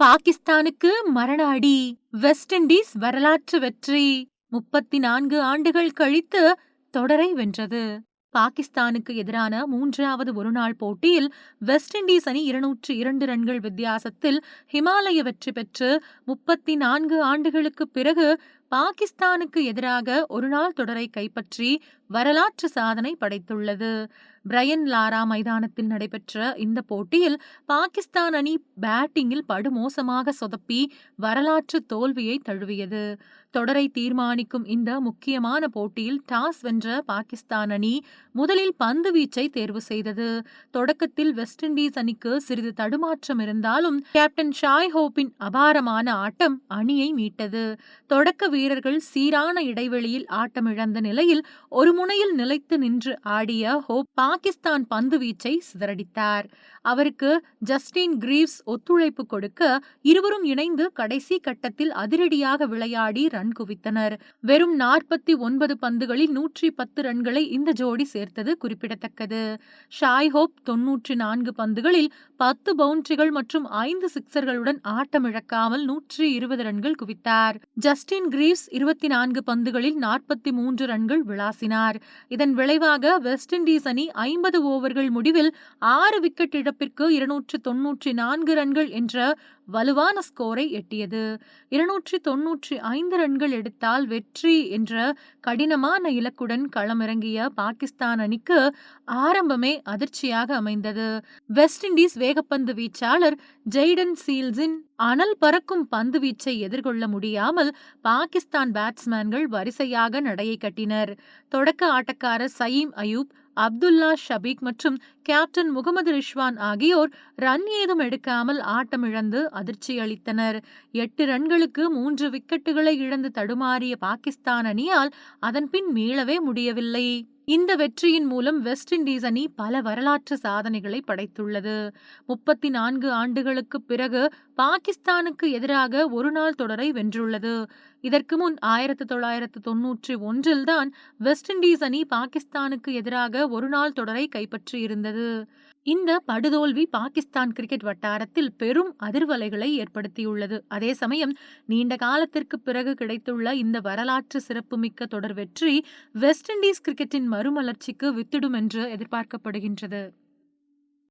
பாகிஸ்தானுக்கு மரண அடி. வெஸ்ட் இண்டீஸ் வரலாற்று வெற்றி. முப்பத்தி நான்கு ஆண்டுகள் கழித்து தொடரை வென்றது. பாகிஸ்தானுக்கு எதிரான மூன்றாவது ஒருநாள் போட்டியில் வெஸ்ட் இண்டீஸ் அணி இருநூற்று இரண்டு ரன்கள் வித்தியாசத்தில் ஹிமாலய வெற்றி பெற்று முப்பத்தி நான்கு ஆண்டுகளுக்கு பிறகு பாகிஸ்தானுக்கு எதிராக ஒருநாள் தொடரை கைப்பற்றி வரலாற்று சாதனை படைத்துள்ளது. பிரையன் லாரா மைதானத்தில் நடைபெற்ற இந்த போட்டியில் பாகிஸ்தான் அணி பேட்டிங்கில் படுமோசமாக சொதப்பி வரலாற்று தோல்வியை தழுவியது. தொடரை தீர்மானிக்கும் இந்த முக்கியமான போட்டியில் டாஸ் வென்ற பாகிஸ்தான் அணி முதலில் பந்து வீச்சை தேர்வு செய்தது. தொடக்கத்தில் வெஸ்ட் இண்டீஸ் அணிக்கு சிறிது தடுமாற்றம் இருந்தாலும் கேப்டன் ஷாய் ஹோப்பின் அபாரமான ஆட்டம் அணியை மீட்டது. தொடக்க வீரர்கள் சீரான இடைவெளியில் ஆட்டமிழந்த நிலையில் ஒரு முனையில் நிலைத்து நின்று ஆடிய ஹோப் பாகிஸ்தான் பந்து வீச்சை சிதறடித்தார். அவருக்கு ஜஸ்டின் கிரீவ்ஸ் ஒத்துழைப்பு கொடுக்க இருவரும் இணைந்து கடைசி கட்டத்தில் அதிரடியாக விளையாடி ரன் குவித்தனர். வெறும் நாற்பத்தி ஒன்பது பந்துகளில் நூற்றி பத்து ரன்களை இந்த ஜோடி சேர்த்தது குறிப்பிடத்தக்கது. ஷாய் ஹோப் தொன்னூற்றி நான்கு பந்துகளில் பத்து பவுண்டரிகள் மற்றும் ஐந்து சிக்சர்களுடன் ஆட்டமிழக்காமல் நூற்றி இருபது ரன்கள் குவித்தார். ஜஸ்டின் கிரீவ்ஸ் இருபத்தி நான்கு பந்துகளில் நாற்பத்தி மூன்று ரன்கள் விளாசினார். இதன் விளைவாக வெஸ்ட் இண்டீஸ் அணி ஐம்பது ஓவர்கள் முடிவில் ஆறு விக்கெட் இழப்பிற்கு இருநூற்று தொன்னூற்றி நான்கு ரன்கள் என்ற வலுவான ஸ்கோரை எட்டியது. இருநூற்றி தொன்னூற்றி ஐந்து ரன்கள் எடுத்தால் வெற்றி என்ற கடினமான இலக்குடன் களமிறங்கிய பாகிஸ்தான் அணிக்கு ஆரம்பமே அதிர்ச்சியாக அமைந்தது. வெஸ்ட் இண்டீஸ் வேகப்பந்து வீச்சாளர் ஜெய்டன் சீல்ஸின் அனல் பறக்கும் பந்து வீச்சை எதிர்கொள்ள முடியாமல் பாகிஸ்தான் பேட்ஸ்மேன்கள் வரிசையாக நடையை கட்டினர். தொடக்க ஆட்டக்காரர் சயீம் அயூப் அப்துல்லா ஷபீக் மற்றும் கேப்டன் முகமது ரிஷ்வான் ஆகியோர் ரன் ஏதும் எடுக்காமல் ஆட்டமிழந்து அதிர்ச்சி அளித்தனர். எட்டு ரன்களுக்கு மூன்று விக்கெட்டுகளை இழந்து தடுமாறிய பாகிஸ்தான் அணியால் அதன்பின் மீளவே முடியவில்லை. இந்த வெற்றியின் மூலம் வெஸ்ட் இண்டீஸ் அணி பல வரலாற்று சாதனைகளை படைத்துள்ளது. முப்பத்தி நான்கு ஆண்டுகளுக்கு பிறகு பாகிஸ்தானுக்கு எதிராக ஒருநாள் தொடரை வென்றுள்ளது. இதற்கு முன் ஆயிரத்து தொள்ளாயிரத்து தொன்னூற்றி ஒன்றில்தான் வெஸ்ட் இண்டீஸ் அணி பாகிஸ்தானுக்கு எதிராக ஒருநாள் தொடரை கைப்பற்றியிருந்தது. இந்த படுதோல்வி பாகிஸ்தான் கிரிக்கெட் வட்டாரத்தில் பெரும் அதிர்வலைகளை ஏற்படுத்தியுள்ளது. அதே சமயம் நீண்ட காலத்திற்கு பிறகு கிடைத்துள்ள இந்த வரலாற்று சிறப்புமிக்க தொடர் வெற்றி வெஸ்ட் இண்டீஸ் கிரிக்கெட்டின் மறுமலர்ச்சிக்கு வித்திடும் என்று எதிர்பார்க்கப்படுகின்றது.